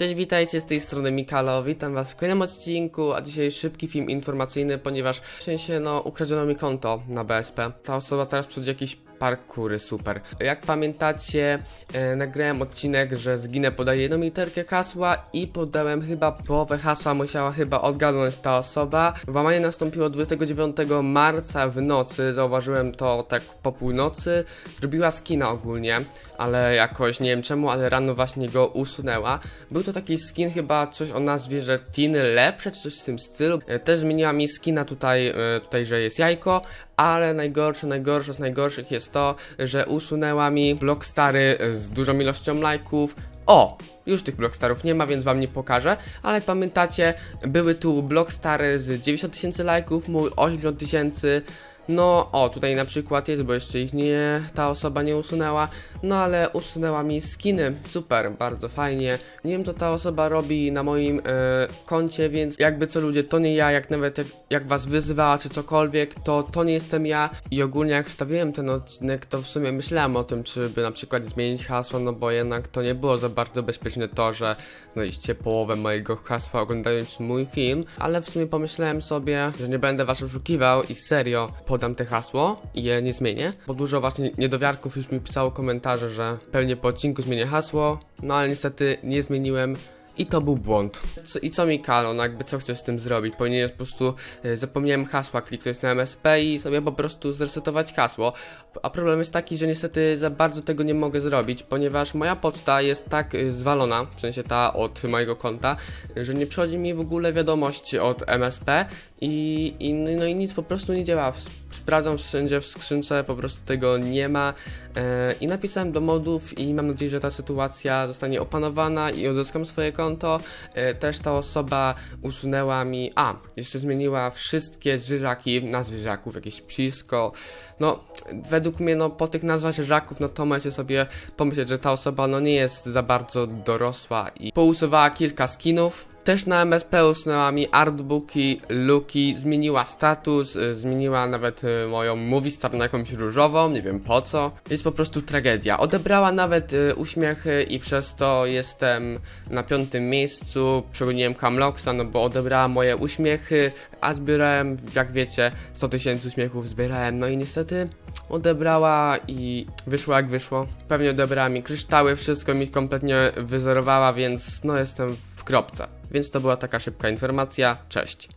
Cześć, witajcie z tej strony Mikalo, witam was w kolejnym odcinku, a dzisiaj szybki film informacyjny, ponieważ w sensie no ukradziono mi konto na BSP. Ta osoba teraz przodzi jakieś parkury, super. Jak pamiętacie, e, nagrałem odcinek, że zginę, podaję jedną literkę hasła i podałem chyba połowę hasła, musiała chyba odgadnąć ta osoba. Włamanie nastąpiło 29 marca w nocy, zauważyłem to tak po północy. Zrobiła skina ogólnie, ale jakoś nie wiem czemu, ale rano właśnie go usunęła. Był to taki skin chyba coś o nazwie, że Tiny lepsze, czy coś w tym stylu. E, Też zmieniła mi skina tutaj, e, tutaj, że jest jajko, ale najgorsze, najgorsze z najgorszych jest to, że usunęła mi blok stary z dużą ilością lajków. O! Już tych blockstarów nie ma, więc wam nie pokażę, ale pamiętacie, były tu blockstary z 90 tysięcy lajków, mój 80 tysięcy. No, o, tutaj na przykład jest, bo jeszcze ich nie, ta osoba nie usunęła, no ale usunęła mi skiny, super, bardzo fajnie. Nie wiem, co ta osoba robi na moim e, koncie, więc jakby co ludzie, to nie ja, jak nawet jak, jak was wyzywała czy cokolwiek, to to nie jestem ja. I ogólnie jak wstawiłem ten odcinek, to w sumie myślałem o tym, czy by na przykład zmienić hasło, no bo jednak to nie było za bardzo bezpieczne to, że znaleźliście połowę mojego hasła oglądając mój film, ale w sumie pomyślałem sobie, że nie będę was oszukiwał i serio podam te hasło i je nie zmienię, bo dużo właśnie niedowiarków już mi pisało komentarze, że pewnie po odcinku zmienię hasło, no ale niestety nie zmieniłem. I to był błąd. Co, I co mi kalo, no jakby co chcesz z tym zrobić? Powinieneś po prostu, e, zapomniałem hasła, kliknąć na MSP i sobie po prostu zresetować hasło. A problem jest taki, że niestety za bardzo tego nie mogę zrobić, ponieważ moja poczta jest tak e, zwalona, w sensie ta od mojego konta, e, że nie przychodzi mi w ogóle wiadomość od MSP i, i no i nic po prostu nie działa. Sprawdzam wszędzie w skrzynce, po prostu tego nie ma e, i napisałem do modów i mam nadzieję, że ta sytuacja zostanie opanowana i odzyskam swoje konto. E, też ta osoba usunęła mi, a, jeszcze zmieniła wszystkie zwierzaki na zwierzaków, jakieś psisko. No, według mnie, no po tych nazwach zwierzaków, no to możecie sobie pomyśleć, że ta osoba no nie jest za bardzo dorosła i pousuwała kilka skinów. Też na MSP usunęła mi artbooki, luki, zmieniła status, y, zmieniła nawet y, moją movie star na jakąś różową, nie wiem po co. Jest po prostu tragedia. Odebrała nawet y, uśmiechy i przez to jestem na piątym miejscu. Przegoniłem Camloxa, no bo odebrała moje uśmiechy, a zbierałem, jak wiecie, 100 tysięcy uśmiechów zbierałem. No i niestety odebrała i wyszło jak wyszło. Pewnie odebrała mi kryształy, wszystko mi kompletnie wyzerowała, więc no jestem w kropce. Więc to była taka szybka informacja. Cześć.